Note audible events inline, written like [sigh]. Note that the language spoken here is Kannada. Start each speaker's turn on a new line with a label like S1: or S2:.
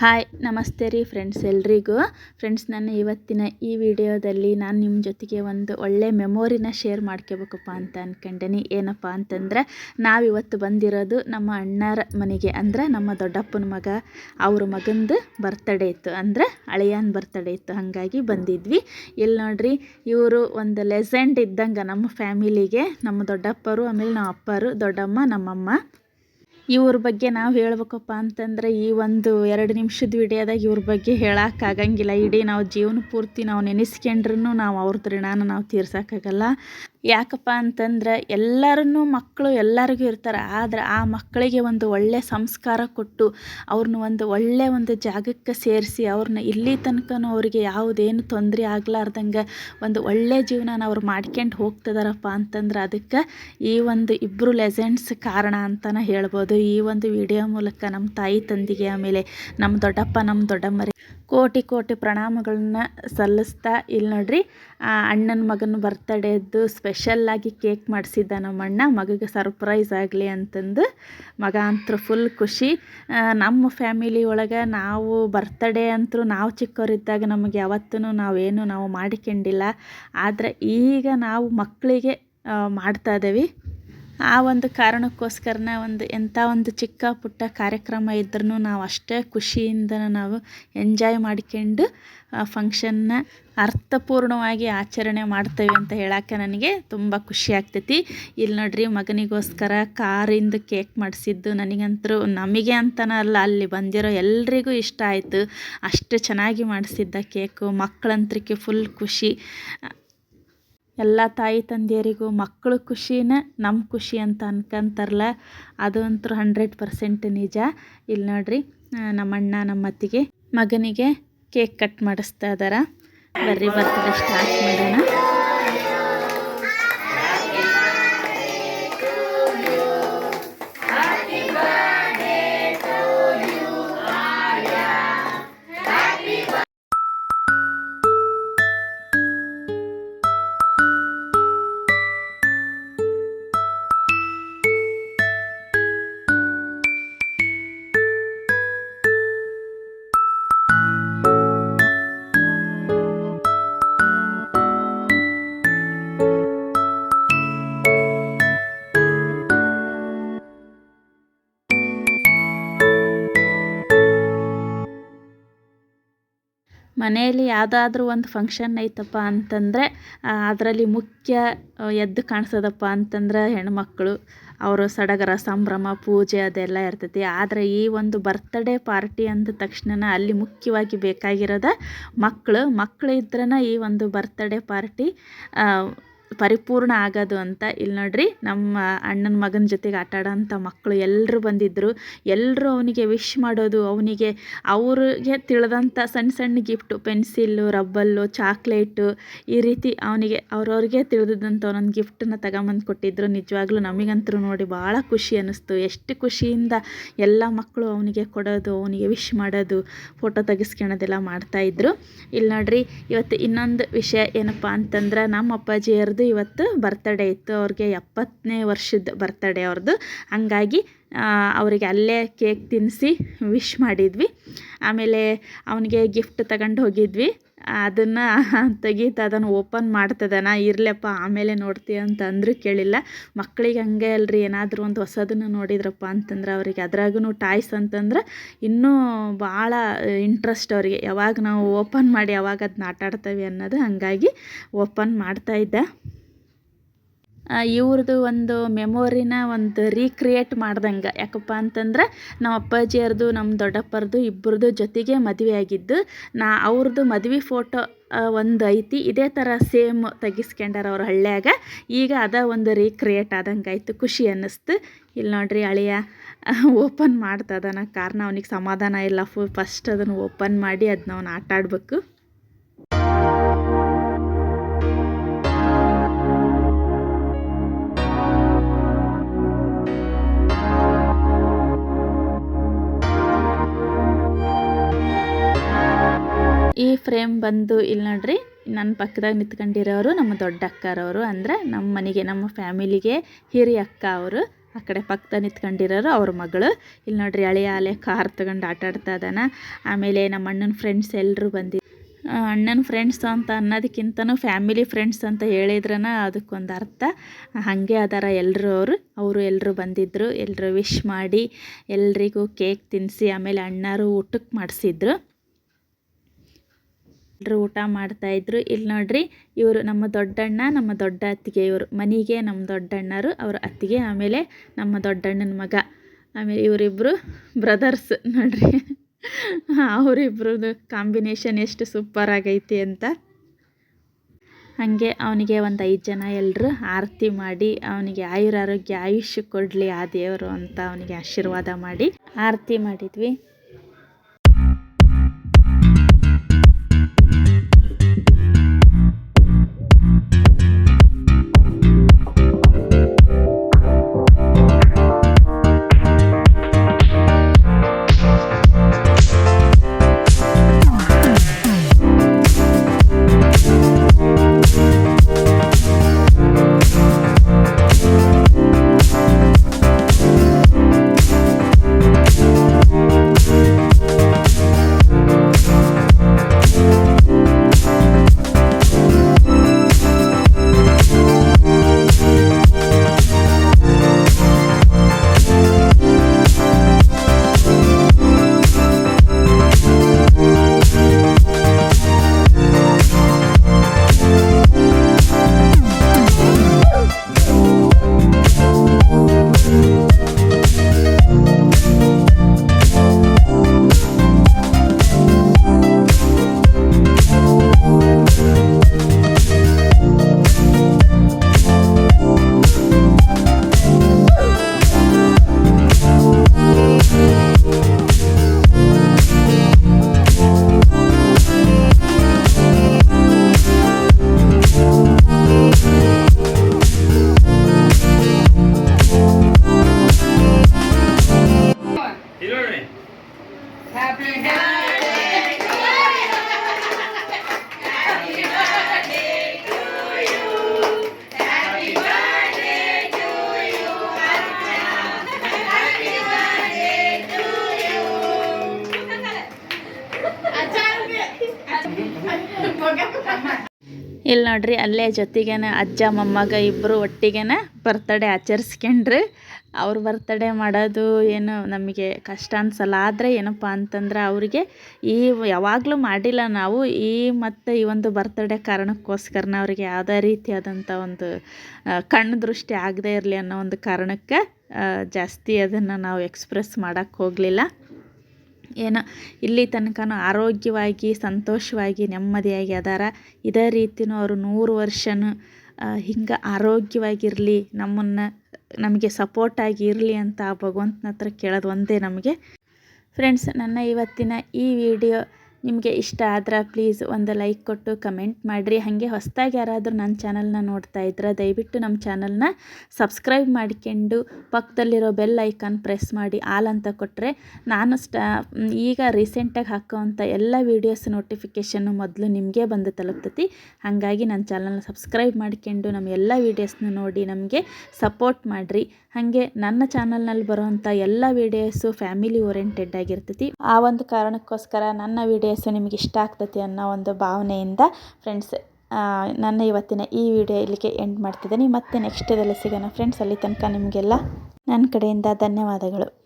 S1: ಹಾಯ್, ನಮಸ್ತೆ ರೀ ಫ್ರೆಂಡ್ಸ್ ಎಲ್ರಿಗೂ. ಫ್ರೆಂಡ್ಸ್ ನನ್ನ ಇವತ್ತಿನ ಈ ವಿಡಿಯೋದಲ್ಲಿ ನಾನು ನಿಮ್ಮ ಜೊತೆಗೆ ಒಂದು ಒಳ್ಳೆ ಮೆಮೊರಿನ ಶೇರ್ ಮಾಡ್ಕೋಬೇಕಪ್ಪ ಅಂತ ಅಂದ್ಕೊಂಡೇನಿ ಏನಪ್ಪ ಅಂತಂದರೆ ನಾವಿವತ್ತು ಬಂದಿರೋದು ನಮ್ಮ ಅಣ್ಣರ ಮನೆಗೆ. ಅಂದರೆ ನಮ್ಮ ದೊಡ್ಡಪ್ಪನ ಮಗ, ಅವ್ರ ಮಗಂದು ಬರ್ತಡೇ ಇತ್ತು. ಅಂದರೆ ಅಳಿಯನ್ ಬರ್ತಡೇ ಇತ್ತು. ಹಾಗಾಗಿ ಬಂದಿದ್ವಿ. ಇಲ್ಲಿ ನೋಡ್ರಿ, ಇವರು ಒಂದು ಲೆಸೆಂಡ್ ಇದ್ದಂಗೆ ನಮ್ಮ ಫ್ಯಾಮಿಲಿಗೆ ನಮ್ಮ ದೊಡ್ಡಪ್ಪರು, ಆಮೇಲೆ ನಮ್ಮ ಅಪ್ಪರು, ದೊಡ್ಡಮ್ಮ, ನಮ್ಮಮ್ಮ. ಇವ್ರ ಬಗ್ಗೆ ನಾವು ಹೇಳ್ಬೇಕಪ್ಪ ಅಂತಂದ್ರೆ ಈ ಒಂದು ಎರಡು ನಿಮಿಷದ ವಿಡಿಯೋದಾಗ ಇವ್ರ ಬಗ್ಗೆ ಹೇಳೋಕ್ಕಾಗಂಗಿಲ್ಲ ಇಡೀ ನಾವು ಜೀವನ ಪೂರ್ತಿ ನಾವು ನೆನೆಸ್ಕೊಂಡ್ರೂ ನಾವು ಅವ್ರದ್ದು ಋಣಾನ ನಾವು ತೀರ್ಸೋಕ್ಕಾಗಲ್ಲ ಯಾಕಪ್ಪ ಅಂತಂದ್ರೆ ಎಲ್ಲರನ್ನೂ ಮಕ್ಕಳು ಎಲ್ಲರಿಗೂ ಇರ್ತಾರೆ, ಆದರೆ ಆ ಮಕ್ಕಳಿಗೆ ಒಂದು ಒಳ್ಳೆಯ ಸಂಸ್ಕಾರ ಕೊಟ್ಟು ಅವ್ರನ್ನ ಒಂದು ಒಳ್ಳೆಯ ಒಂದು ಜಾಗಕ್ಕೆ ಸೇರಿಸಿ ಅವ್ರನ್ನ ಇಲ್ಲಿ ತನಕನೂ ಅವರಿಗೆ ಯಾವುದೇನು ತೊಂದರೆ ಆಗ್ಲಾರ್ದಂಗೆ ಒಂದು ಒಳ್ಳೆಯ ಜೀವನನ ಅವ್ರು ಮಾಡ್ಕೊಂಡು ಹೋಗ್ತಿದಾರಪ್ಪ ಅಂತಂದ್ರೆ ಅದಕ್ಕೆ ಈ ಒಂದು ಇಬ್ಬರು ಲೆಜೆಂಡ್ಸ್ ಕಾರಣ ಅಂತಲೇ ಹೇಳ್ಬೋದು. ಈ ಒಂದು ವಿಡಿಯೋ ಮೂಲಕ ನಮ್ಮ ತಾಯಿ ತಂದೆಗೆ ಆಮೇಲೆ ನಮ್ಮ ದೊಡ್ಡಪ್ಪ, ನಮ್ಮ ದೊಡ್ಡಮ್ಮರಿ ಕೋಟಿ ಕೋಟಿ ಪ್ರಣಾಮಗಳನ್ನ ಸಲ್ಲಿಸ್ತಾ ಇಲ್ಲಿ ನೋಡ್ರಿ. ಅಣ್ಣನ ಮಗನ ಬರ್ತಡೇದ್ದು ಸ್ಪೆಷಲ್ಲಾಗಿ ಕೇಕ್ ಮಾಡಿಸಿದ್ದ ನಮ್ಮ ಅಣ್ಣ ಮಗಗೆ ಸರ್ಪ್ರೈಸ್ ಆಗಲಿ ಅಂತಂದು ಮಗ ಅಂತೂ ಫುಲ್ ಖುಷಿ. ನಮ್ಮ ಫ್ಯಾಮಿಲಿ ಒಳಗೆ ನಾವು ಬರ್ತಡೇ ಅಂತೂ ನಾವು ಚಿಕ್ಕವರಿದ್ದಾಗ ನಮಗೆ ಯಾವತ್ತೂ ನಾವೇನು ನಾವು ಮಾಡಿಕೊಂಡಿಲ್ಲ. ಆದರೆ ಈಗ ನಾವು ಮಕ್ಕಳಿಗೆ ಮಾಡ್ತಾ ಇದ್ದೀವಿ ಆ ಒಂದು ಕಾರಣಕ್ಕೋಸ್ಕರನ ಒಂದು ಎಂಥ ಒಂದು ಚಿಕ್ಕ ಪುಟ್ಟ ಕಾರ್ಯಕ್ರಮ ಇದ್ರೂ ನಾವು ಅಷ್ಟೇ ಖುಷಿಯಿಂದ ನಾವು ಎಂಜಾಯ್ ಮಾಡ್ಕೊಂಡು, ಆ ಫಂಕ್ಷನ್ನ ಅರ್ಥಪೂರ್ಣವಾಗಿ ಆಚರಣೆ ಮಾಡ್ತೇವೆ ಅಂತ ಹೇಳಕ್ಕೆ ನನಗೆ ತುಂಬ ಖುಷಿ ಆಗ್ತೈತಿ. ಇಲ್ಲಿ ನೋಡ್ರಿ ಮಗನಿಗೋಸ್ಕರ ಕಾರಿಂದ ಕೇಕ್ ಮಾಡಿಸಿದ್ದು ನನಗಂತರೂ ನಮಗೆ ಅಂತನೇ ಅಲ್ಲ, ಅಲ್ಲಿ ಬಂದಿರೋ ಎಲ್ರಿಗೂ ಇಷ್ಟ ಆಯಿತು. ಅಷ್ಟು ಚೆನ್ನಾಗಿ ಮಾಡಿಸಿದ್ದ ಕೇಕು ಮಕ್ಕಳಂತ್ರಕ್ಕೆ ಫುಲ್ ಖುಷಿ. ಎಲ್ಲ ತಾಯಿ ತಂದೆಯರಿಗೂ ಮಕ್ಕಳು ಖುಷಿನೇ ನಮ್ಮ ಖುಷಿ ಅಂತ ಅನ್ಕೊಂತಾರಲ್ಲ? ಅದು ಅಂತೂ ಹಂಡ್ರೆಡ್ ಪರ್ಸೆಂಟ್ ನಿಜ. ಇಲ್ಲಿ ನೋಡ್ರಿ ನಮ್ಮಣ್ಣ ನಮ್ಮ ಅತ್ತಿಗೆ ಮಗನಿಗೆ ಕೇಕ್ ಕಟ್ ಮಾಡಿಸ್ತಾ ಇದ್ದಾರೆ ಬರ್ರಿ ಬರ್ತಡೆ ಸ್ಟಾರ್ಟ್ ಮಾಡೋಣ. ಮನೆಯಲ್ಲಿ ಯಾವುದಾದ್ರೂ ಒಂದು ಫಂಕ್ಷನ್ ಐತಪ್ಪ ಅಂತಂದರೆ ಅದರಲ್ಲಿ ಮುಖ್ಯ ಎದ್ದು ಕಾಣಿಸೋದಪ್ಪ ಅಂತಂದ್ರೆ ಹೆಣ್ಮಕ್ಳು, ಅವರು ಸಡಗರ ಸಂಭ್ರಮ, ಪೂಜೆ ಅದೆಲ್ಲ ಇರ್ತೈತಿ. ಆದರೆ ಈ ಒಂದು ಬರ್ತ್ಡೇ ಪಾರ್ಟಿ ಅಂದ ತಕ್ಷಣ ಅಲ್ಲಿ ಮುಖ್ಯವಾಗಿ ಬೇಕಾಗಿರೋದು ಮಕ್ಕಳು ಮಕ್ಕಳು ಈ ಒಂದು ಬರ್ತ್ಡೇ ಪಾರ್ಟಿ ಪರಿಪೂರ್ಣ ಆಗೋದು ಅಂತ ಇಲ್ಲಿ ನೋಡ್ರಿ ನಮ್ಮ ಅಣ್ಣನ ಮಗನ ಜೊತೆಗೆ ಆಟ ಆಡೋಂಥ ಮಕ್ಕಳು ಎಲ್ಲರೂ ಬಂದಿದ್ದರು. ಎಲ್ಲರೂ ಅವನಿಗೆ ವಿಶ್ ಮಾಡೋದು, ಅವನಿಗೆ ಅವ್ರಿಗೆ ತಿಳಿದಂಥ ಸಣ್ಣ ಸಣ್ಣ ಗಿಫ್ಟು ಪೆನ್ಸಿಲ್ಲು ರಬ್ಬಲ್ಲು ಚಾಕ್ಲೇಟು ಈ ರೀತಿ ಅವನಿಗೆ ಅವ್ರವ್ರಿಗೆ ತಿಳಿದಂಥ ಒಂದೊಂದು ಗಿಫ್ಟನ್ನ ತಗೊಂಬಂದು ಕೊಟ್ಟಿದ್ದರು ನಿಜವಾಗ್ಲೂ ನಮಗಂತೂ ನೋಡಿ ಭಾಳ ಖುಷಿ ಅನ್ನಿಸ್ತು. ಎಷ್ಟು ಖುಷಿಯಿಂದ ಎಲ್ಲ ಮಕ್ಕಳು ಅವನಿಗೆ ಕೊಡೋದು, ಅವನಿಗೆ ವಿಶ್ ಮಾಡೋದು ಫೋಟೋ ತೆಗೆಸ್ಕೊಳೋದೆಲ್ಲ ಮಾಡ್ತಾಯಿದ್ರು ಇಲ್ಲಿ ನೋಡ್ರಿ ಇವತ್ತು ಇನ್ನೊಂದು ವಿಷಯ ಏನಪ್ಪ ಅಂತಂದ್ರೆ ನಮ್ಮ ಅಪ್ಪಾಜಿಯರ್ದು ಇವತ್ತು ಬರ್ತಡೇ ಇತ್ತು. ಅವ್ರಿಗೆ ಎಪ್ಪತ್ತನೇ ವರ್ಷದ ಬರ್ತಡೇ ಅವ್ರದ್ದು ಹಂಗಾಗಿ ಅವರಿಗೆ ಅಲ್ಲೇ ಕೇಕ್ ತಿನ್ನಿಸಿ ವಿಶ್ ಮಾಡಿದ್ವಿ. ಆಮೇಲೆ ಅವನಿಗೆ ಗಿಫ್ಟ್ ತಗೊಂಡು ಹೋಗಿದ್ವಿ. ಅದನ್ನು [laughs] ತೆಗೀತ ಅದನ್ನು ಓಪನ್ ಮಾಡ್ತದನ ಇರಲಪ್ಪ, ಆಮೇಲೆ ನೋಡ್ತೀಯ ಅಂತ ಅಂದರೂ ಕೇಳಿಲ್ಲ. ಮಕ್ಕಳಿಗೆ ಹಂಗೆ ಅಲ್ರಿ, ಏನಾದರೂ ಒಂದು ಹೊಸದನ್ನು ನೋಡಿದ್ರಪ್ಪ ಅಂತಂದ್ರೆ ಅವ್ರಿಗೆ ಅದ್ರಾಗೂ ಟಾಯ್ಸ್ ಅಂತಂದ್ರೆ ಇನ್ನೂ ಭಾಳ ಇಂಟ್ರೆಸ್ಟ್ ಅವರಿಗೆ. ಯಾವಾಗ ನಾವು ಓಪನ್ ಮಾಡಿ ಯಾವಾಗ ಅದನ್ನ ಆಟ ಆಡ್ತೇವೆ ಅನ್ನೋದು ಹಾಗಾಗಿ ಓಪನ್ ಮಾಡ್ತಾಯಿದ್ದೆ ಇವ್ರದ್ದು ಒಂದು ಮೆಮೊರಿನ ಒಂದು ರೀಕ್ರಿಯೇಟ್ ಮಾಡ್ದಂಗೆ. ಯಾಕಪ್ಪ ಅಂತಂದ್ರೆ ನಮ್ಮ ಅಪ್ಪಾಜಿಯರ್ದು ನಮ್ಮ ದೊಡ್ಡಪ್ಪರದು ಇಬ್ಬರದು ಜೊತೆಗೆ ಮದುವೆ ಆಗಿದ್ದು, ನಾ ಅವ್ರದ್ದು ಮದುವೆ ಫೋಟೋ ಒಂದು ಐತಿ. ಇದೇ ಥರ ಸೇಮ್ ತೆಗಿಸ್ಕೊಂಡಾರ ಅವ್ರ ಹಳ್ಳ್ಯಾಗ. ಈಗ ಅದ ಒಂದು ರೀಕ್ರಿಯೇಟ್ ಆದಂಗೆ ಆಯಿತು. ಖುಷಿ ಅನ್ನಿಸ್ತು. ಇಲ್ಲಿ ನೋಡ್ರಿ ಅಳಿಯ ಓಪನ್ ಮಾಡ್ತದನ ಕಾರಣ ಅವನಿಗೆ ಸಮಾಧಾನ ಇಲ್ಲ. ಫು, ಫಸ್ಟ್ ಅದನ್ನು ಓಪನ್ ಮಾಡಿ ಅದನ್ನ ಅವ್ನು ಆಟ ಆಡಬೇಕು ಈ ಫ್ರೇಮ್ ಬಂದು ಇಲ್ಲಿ ನೋಡ್ರಿ ನನ್ನ ಪಕ್ಕದಾಗ ನಿಂತ್ಕೊಂಡಿರೋರು ನಮ್ಮ ದೊಡ್ಡ ಅಕ್ಕರವರು, ಅಂದರೆ ನಮ್ಮ ಮನೆಗೆ, ನಮ್ಮ ಫ್ಯಾಮಿಲಿಗೆ ಹಿರಿಯ ಅಕ್ಕ ಅವರು, ಆ ಕಡೆ ಪಕ್ಕದ ನಿಂತ್ಕೊಂಡಿರೋರು ಅವ್ರ ಮಗಳು. ಇಲ್ಲಿ ನೋಡ್ರಿ ಹಳೆಯ ಅಲೆ ಕಾರ್ ತಗೊಂಡು ಆಟ ಆಡ್ತಾ ಇದ್ದಾನ. ಆಮೇಲೆ ನಮ್ಮ ಅಣ್ಣನ ಫ್ರೆಂಡ್ಸ್ ಎಲ್ಲರೂ ಬಂದಿ ಅಣ್ಣನ ಫ್ರೆಂಡ್ಸ್ ಅಂತ ಅನ್ನೋದಕ್ಕಿಂತನೂ ಫ್ಯಾಮಿಲಿ ಫ್ರೆಂಡ್ಸ್ ಅಂತ ಹೇಳಿದ್ರನ ಅದಕ್ಕೊಂದು ಅರ್ಥ. ಹಾಗೆ ಅದಾರ ಎಲ್ಲರೂ ಅವರು ಅವರು ಎಲ್ಲರೂ ಬಂದಿದ್ದರು ಎಲ್ಲರೂ ವಿಶ್ ಮಾಡಿ ಎಲ್ರಿಗೂ ಕೇಕ್ ತಿನ್ನಿಸಿ ಆಮೇಲೆ ಅಣ್ಣಾರು ಊಟಕ್ಕೆ ಮಾಡಿಸಿದ್ರು. ಊಟ ಮಾಡ್ತಾಯಿದ್ರು ಇಲ್ಲಿ ನೋಡ್ರಿ, ಇವರು ನಮ್ಮ ದೊಡ್ಡಣ್ಣ, ನಮ್ಮ ದೊಡ್ಡ ಅತ್ತಿಗೆ ಇವರು. ಮನೆಗೆ ನಮ್ಮ ದೊಡ್ಡಣ್ಣರು, ಅವರ ಅತ್ತಿಗೆ, ಆಮೇಲೆ ನಮ್ಮ ದೊಡ್ಡಣ್ಣನ ಮಗ. ಆಮೇಲೆ ಇವರಿಬ್ಬರು ಬ್ರದರ್ಸ್ ನೋಡ್ರಿ. ಅವರಿಬ್ರದ್ದು ಕಾಂಬಿನೇಷನ್ ಎಷ್ಟು ಸೂಪರ್ ಆಗೈತಿ ಅಂತ. ಹಾಗೆ ಅವನಿಗೆ ಒಂದು ಐದು ಜನ ಎಲ್ಲರೂ ಆರತಿ ಮಾಡಿ, ಅವನಿಗೆ ಆಯುರಾರೋಗ್ಯ ಆಯುಷ್ಯ ಕೊಡಲಿ ಆ ದೇವರು ಅಂತ ಅವನಿಗೆ ಆಶೀರ್ವಾದ ಮಾಡಿ ಆರತಿ ಮಾಡಿದ್ವಿ. ಇಲ್ಲಿ ನೋಡ್ರಿ ಅಲ್ಲೇ ಜೊತೆಗೇನೆ ಅಜ್ಜ, ಮೊಮ್ಮಗ ಇಬ್ಬರು ಒಟ್ಟಿಗೆನೆ ಬರ್ತಡೇ ಆಚರಿಸ್ಕೊಂಡ್ರಿ. ಅವ್ರ ಬರ್ತಡೇ ಮಾಡೋದು ಏನು ನಮಗೆ ಕಷ್ಟ ಅನ್ಸಲ್ಲ. ಆದರೆ ಏನಪ್ಪ ಅಂತಂದ್ರೆ ಅವರಿಗೆ ಈ ಯಾವಾಗಲೂ ಮಾಡಿಲ್ಲ ನಾವು. ಈ ಮತ್ತು ಈ ಒಂದು ಬರ್ತಡೇ ಕಾರಣಕ್ಕೋಸ್ಕರನ ಅವರಿಗೆ ಯಾವುದೇ ರೀತಿಯಾದಂಥ ಒಂದು ಕಣ್ಣು ದೃಷ್ಟಿ ಆಗದೇ ಇರಲಿ ಅನ್ನೋ ಒಂದು ಕಾರಣಕ್ಕೆ ಜಾಸ್ತಿ ಅದನ್ನು ನಾವು ಎಕ್ಸ್ಪ್ರೆಸ್ ಮಾಡೋಕ್ಕೆ ಹೋಗಲಿಲ್ಲ. ಏನೋ, ಇಲ್ಲಿ ತನಕನೂ ಆರೋಗ್ಯವಾಗಿ, ಸಂತೋಷವಾಗಿ, ನೆಮ್ಮದಿಯಾಗಿ ಅದಾರ. ಇದೇ ರೀತಿನೂ ಅವರು ನೂರು ವರ್ಷನೂ ಹಿಂಗೆ ಆರೋಗ್ಯವಾಗಿರಲಿ, ನಮ್ಮನ್ನು, ನಮಗೆ ಸಪೋರ್ಟಾಗಿ ಇರಲಿ ಅಂತ ಆ ಭಗವಂತನ ಹತ್ರ ಕೇಳೋದು ಒಂದೇ ನಮಗೆ. ಫ್ರೆಂಡ್ಸ್ ನನ್ನ ಇವತ್ತಿನ ಈ ವಿಡಿಯೋ ನಿಮಗೆ ಇಷ್ಟ ಆದ್ರೆ ಪ್ಲೀಸ್ ಒಂದು ಲೈಕ್ ಕೊಟ್ಟು ಕಮೆಂಟ್ ಮಾಡಿರಿ. ಹಾಗೆ ಹೊಸದಾಗಿ ಯಾರಾದರೂ ನನ್ನ ಚಾನಲ್ನ ನೋಡ್ತಾ ಇದ್ರೆ ದಯವಿಟ್ಟು ನಮ್ಮ ಚಾನಲ್ನ ಸಬ್ಸ್ಕ್ರೈಬ್ ಮಾಡ್ಕೊಂಡು ಪಕ್ಕದಲ್ಲಿರೋ ಬೆಲ್ ಐಕಾನ್ ಪ್ರೆಸ್ ಮಾಡಿ ಆಲ್ ಅಂತ ಕೊಟ್ಟರೆ ನಾನು ಸ್ಟಾ ಈಗ ರೀಸೆಂಟಾಗಿ ಹಾಕೋವಂಥ ಎಲ್ಲ ವೀಡಿಯೋಸ್ ನೋಟಿಫಿಕೇಷನ್ನು ಮೊದಲು ನಿಮಗೆ ಬಂದು ತಲುಪ್ತತಿ. ಹಾಗಾಗಿ ನನ್ನ ಚಾನಲ್ನ ಸಬ್ಸ್ಕ್ರೈಬ್ ಮಾಡ್ಕೊಂಡು ನಮ್ಮ ಎಲ್ಲ ವೀಡಿಯೋಸ್ನ ನೋಡಿ ನಮಗೆ ಸಪೋರ್ಟ್ ಮಾಡಿರಿ. ಹಾಗೆ ನನ್ನ ಚಾನಲ್ನಲ್ಲಿ ಬರುವಂಥ ಎಲ್ಲ ವೀಡಿಯೋಸು ಫ್ಯಾಮಿಲಿ ಓರಿಯೆಂಟೆಡ್ ಆಗಿರ್ತೈತಿ. ಆ ಒಂದು ಕಾರಣಕ್ಕೋಸ್ಕರ ನನ್ನ ವೀಡಿಯೋಸು ನಿಮಗೆ ಇಷ್ಟ ಆಗ್ತೈತಿ ಅನ್ನೋ ಒಂದು ಭಾವನೆಯಿಂದ ಫ್ರೆಂಡ್ಸ್ ನನ್ನ ಇವತ್ತಿನ ಈ ವಿಡಿಯೋ ಇಲ್ಲಿಗೆ ಎಂಡ್ ಮಾಡ್ತಿದ್ದೀನಿ. ಮತ್ತೆ ನೆಕ್ಸ್ಟ್ ಇದರಲ್ಲಿ ಸಿಗೋಣ. ಫ್ರೆಂಡ್ಸ್, ಅಲ್ಲಿ ತನಕ ನಿಮಗೆಲ್ಲ ನನ್ನ ಕಡೆಯಿಂದ ಧನ್ಯವಾದಗಳು.